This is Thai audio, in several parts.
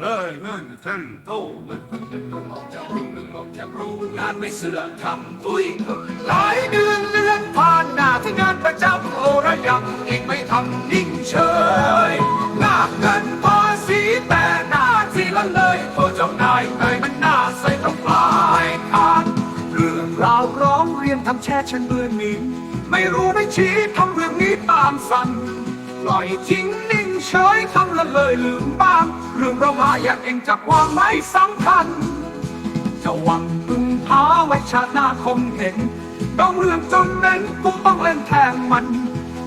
เลยเงินเส้นโตมันออกจากรุ่งออกจากรู้งานไม่เสือกทำปุ้ยหลายเดือนเลื่อนผ่านหน้าที่งานประจำโอระยำเองไม่ทำนิ่งเฉยงาบเงินภาษีแต่หน้าที่ละเลยโทษเจ้านายเอ่ยมันน่าใส่ต้องปลายทางเรื่องราวร้องเรียนทำแช่ฉันเบื่อหนีไม่รู้ไม่ชี้ทำเรื่องนี้ตามสั่นปล่อยทิ้ง เฉยทำละเลยลืมบ้าง เรื่องเรามาอยากเองจากความไม่สำคัญ จะหวังพึ่งพาไว้ชาติหน้าคงเห็น ต้องเรื่องจนเน้นกูต้องเล่นแทนมัน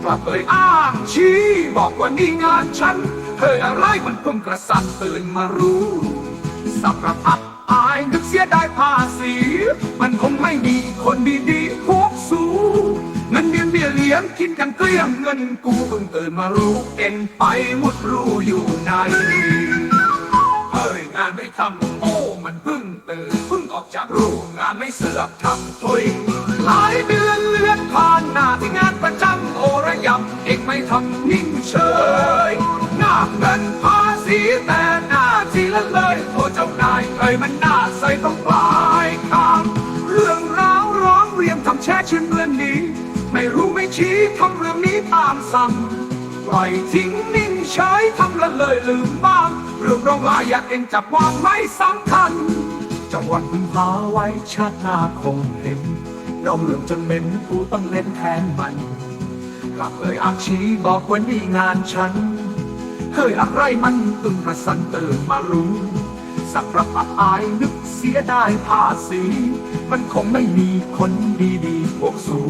กลับเอ่ยอ้างชี้บอกว่านี่งานฉันเธออะไรมันเพิ่งกระสันตื่นมารู้สับประพัดอายนึกเสียดายภาษี มันคงไม่มีคนดีๆพ ยเลี้ยงกินกันเกลี้ยงเงินกูเพิ่งตื่นมารู้เอ็นไปมุดรู้อยู่ในเฮ้ยงานไม่ทำโอ้มันเพิ่งตื่นเพิ่งออกจากรูงานไม่เสือกทำทุยหลายเดือนเลือนผ่านหน้าที่งานประจำโอระยำเองไม่ทำนิ่งเฉยหน้าเงินภาษีแต่หน้าที่ละเลยโทษเจ้านายเอ้ยมันน่าใส่ต้องปลายทางเรื่องราวร้องเรียนทำแช่ชื่นเมื่อนนี้ไม่รู้ไม่ ชี้ทำเรื่องนี้ตามสั่งปล่อยทิ้งนิ่งเฉยทำละเลยลืมบ้างเรื่องร้องลายอยากเองจับวางไม่สำคัญจะวันพึ่งพาไว้ชาติหน้าคงเห็นน้องเรื่องจนเหม็นกูต้องเล่นแทนมันกลับเลยอาชีบอกว่านี่งานฉัน เฮ้ยอะไรมันตึงประสันเตื่นมารู้สักประปัดอายนึกเสียได้ภาษี มันคงไม่มีคนดีๆพวกสู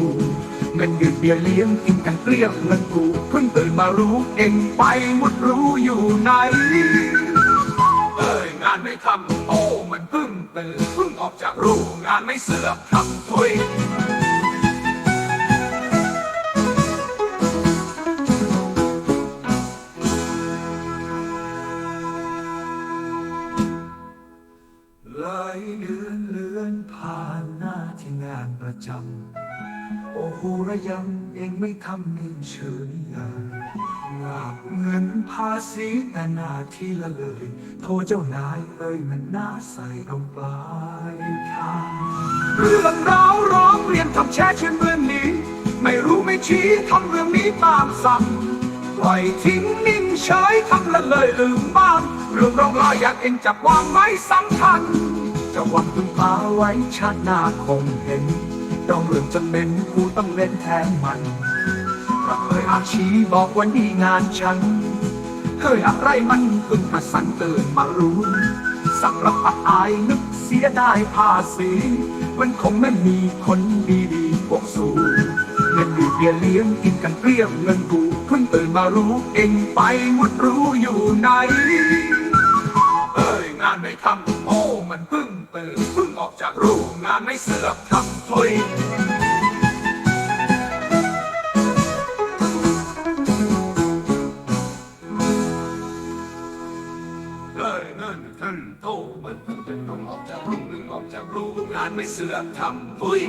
เงินเดือนเบี้ยเลี้ยงกินกันเกลี้ยงเงินกูเพิ่งตื่นมารู้เองไปมุดรู้อยู่ไหนเอ้ยงานไม่ทำโอ้มันเพิ่งตื่นเพิ่งออกจากรูงานไม่เสือกทำทุยหลายเดือนเลือนผ่านหน้าที่งานประจำ โอ้โหระยำเองไม่ทำนิ่งเฉยเลยงาบเงินภาษีแต่หน้าที่ละเลย โทษเจ้านายเอ้ยมันน่าใส่ตรงปลายทางเรื่องราวร้องเรียนทำแช่ชื่นเมื่อนนี้ ไม่รู้ไม่ชี้ทำเรื่องนี้ตามสั่งปล่อยทิ้งนิ่งเฉยทำละเลยลืมบ้างเรื่องร้องลายอยากเองจับวางไม่สำคัญจะหวังพึ่งพาไว้ชาติหน้าคงเห็น ต้องเรื่องจนเป็นกูต้องเล่นแทนมันเลยอาชีบอกว่านี่งานฉัน เคยอะไรมันเพิ่งมาสั่นตื่นมารู้ สักระพัดอายนึกเสียได้ภาษีมันคงไม่มีคนดีๆพวกสูเงินดูเบียเลี้ยงกินกันเกลี้ยงเงินกูเพิ่งตื่นมารู้เองไปมุดรู้อยู่ไหนเอ้ยงานไม่ทำโอ้มันเพิ่งตื่นเพิ่งออกจากรูงานไม่เสือกทำ ท่านโตมันเพิ่งเป็นต้องออกจากรูหนึ่งออกจากรูงานไม่เสือทำปุย